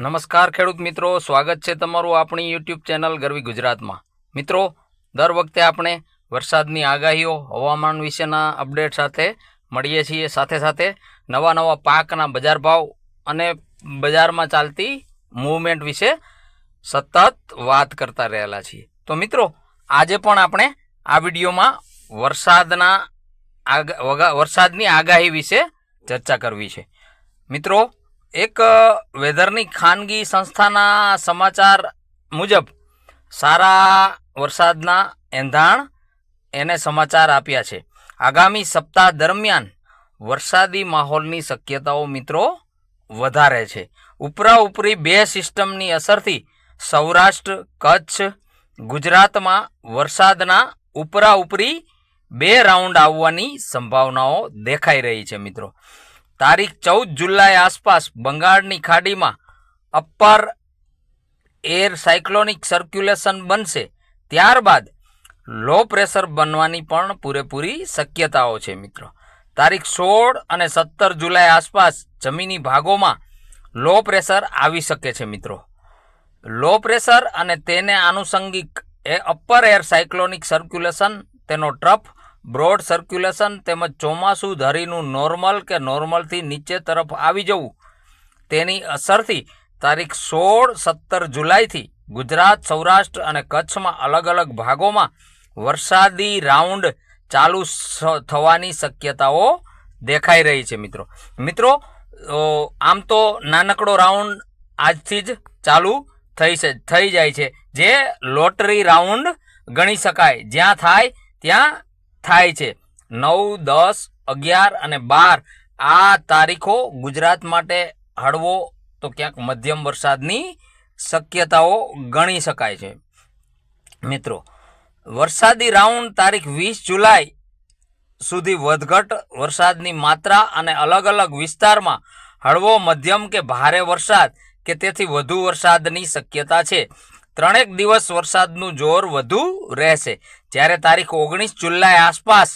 નમસ્કાર ખેડૂત મિત્રો, સ્વાગત છે તમારું આપણી યુટ્યુબ ચેનલ ગરવી ગુજરાતમાં. મિત્રો, દર વખતે આપણે વરસાદની આગાહીઓ, હવામાન વિશેના અપડેટ સાથે મળીએ છીએ. સાથે સાથે નવા નવા પાકના બજાર ભાવ અને બજારમાં ચાલતી મૂવમેન્ટ વિશે સતત વાત કરતા રહેલા છીએ. તો મિત્રો, આજે પણ આપણે આ વિડીયોમાં વરસાદના આગ વરસાદની આગાહી વિશે ચર્ચા કરવી છે. મિત્રો એક વેધરની ખાનગી સંસ્થાના સમાચાર મુજબ સારા વરસાદના એંધાણ એને સમાચાર આપ્યા છે. આગામી સપ્તાહ દરમિયાન વરસાદી માહોલની શક્યતાઓ મિત્રો વધારે છે. ઉપરા ઉપરી બે સિસ્ટમની અસરથી સૌરાષ્ટ્ર, કચ્છ, ગુજરાતમાં વરસાદના ઉપરા ઉપરી બે રાઉન્ડ આવવાની સંભાવનાઓ દેખાઈ રહી છે મિત્રો. તારીખ ચૌદ જુલાઈ આસપાસ બંગાળની ખાડીમાં અપર એર સાયક્લોનિક સર્ક્યુલેશન બનશે. ત્યારબાદ લો પ્રેશર બનવાની પણ પૂરેપૂરી શક્યતાઓ છે મિત્રો. તારીખ સોળ અને સત્તર જુલાઈ આસપાસ જમીની ભાગોમાં લો પ્રેશર આવી શકે છે મિત્રો. લો પ્રેશર અને તેને આનુષંગિક એ અપર એર સાયક્લોનિક સર્ક્યુલેશન, તેનો ટ્રફ બ્રોડ સર્ક્યુલેશન તેમજ ચોમાસું ધરીનું નોર્મલ કે નોર્મલથી નીચે તરફ આવી જવું. તેની અસરથી તારીખ સોળ સત્તર જુલાઈથી ગુજરાત, સૌરાષ્ટ્ર અને કચ્છમાં અલગ અલગ ભાગોમાં વરસાદી રાઉન્ડ ચાલુ થવાની શક્યતાઓ દેખાઈ રહી છે મિત્રો. મિત્રો આમ તો નાનકડો રાઉન્ડ આજથી જ ચાલુ થઈ છે થઈ જાય છે. જે લોટરી રાઉન્ડ ગણી શકાય. જ્યાં થાય ત્યાં થાય છે. નવ, દસ, અગિયાર અને બાર આ તારીખો ગુજરાત માટે હળવો તો ક્યાંક મધ્યમ વરસાદની શક્યતાઓ ગણી શકાય છે. મિત્રો, વરસાદી રાઉન્ડ તારીખ વીસ જુલાઈ સુધી વધઘટ, વરસાદની માત્રા અને અલગ અલગ વિસ્તારમાં હળવો, મધ્યમ કે ભારે વરસાદ કે તેથી વધુ વરસાદની શક્યતા છે. ત્રણેક દિવસ વરસાદનું જોર વધુ રહેશે. જ્યારે તારીખ ઓગણીસ જુલાઈ આસપાસ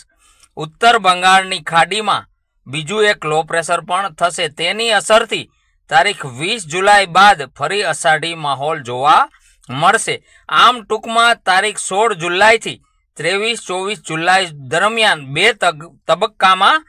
ઉત્તર બંગાળની ખાડીમાં બીજું એક લો પ્રેશર પણ થશે. તેની અસરથી તારીખ વીસ જુલાઈ બાદ ફરી અષાઢી માહોલ જોવા મળશે. આમ ટૂંકમાં તારીખ સોળ જુલાઈથી ત્રેવીસ ચોવીસ જુલાઈ દરમિયાન બે તબક્કામાં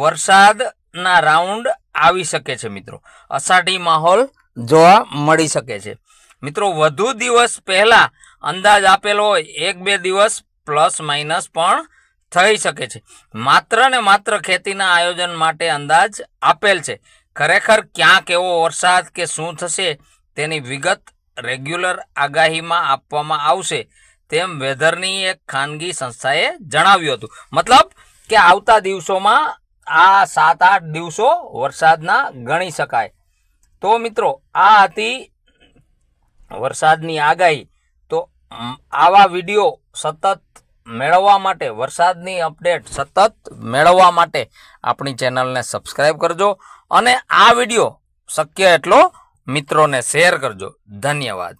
વરસાદના રાઉન્ડ આવી શકે છે મિત્રો. અષાઢી માહોલ જોવા મળી શકે છે. મિત્રો, વધુ દિવસ પહેલા અંદાજ આપેલો હોય, એક બે દિવસ પ્લસ માઇનસ પણ થઈ શકે છે. માત્ર ને માત્ર ખેતીના આયોજન માટે અંદાજ આપેલ છે. ખરેખર ક્યાં કેવો વરસાદ કે શું થશે તેની વિગત રેગ્યુલર આગાહીમાં આપવામાં આવશે તેમ વેધરની એક ખાનગી સંસ્થાએ જણાવ્યું હતું. મતલબ કે આવતા દિવસોમાં આ સાત આઠ દિવસો વરસાદના ગણી શકાય. તો મિત્રો, આ હતી વરસાદની આગાહી, તો આવા વીડિયો સતત મેળવવા માટે, વરસાદની અપડેટ સતત મેળવવા માટે આપણી ચેનલને સબસ્ક્રાઈબ કરજો અને આ વીડિયો શક્ય એટલો મિત્રોને શેર કરજો. ધન્યવાદ.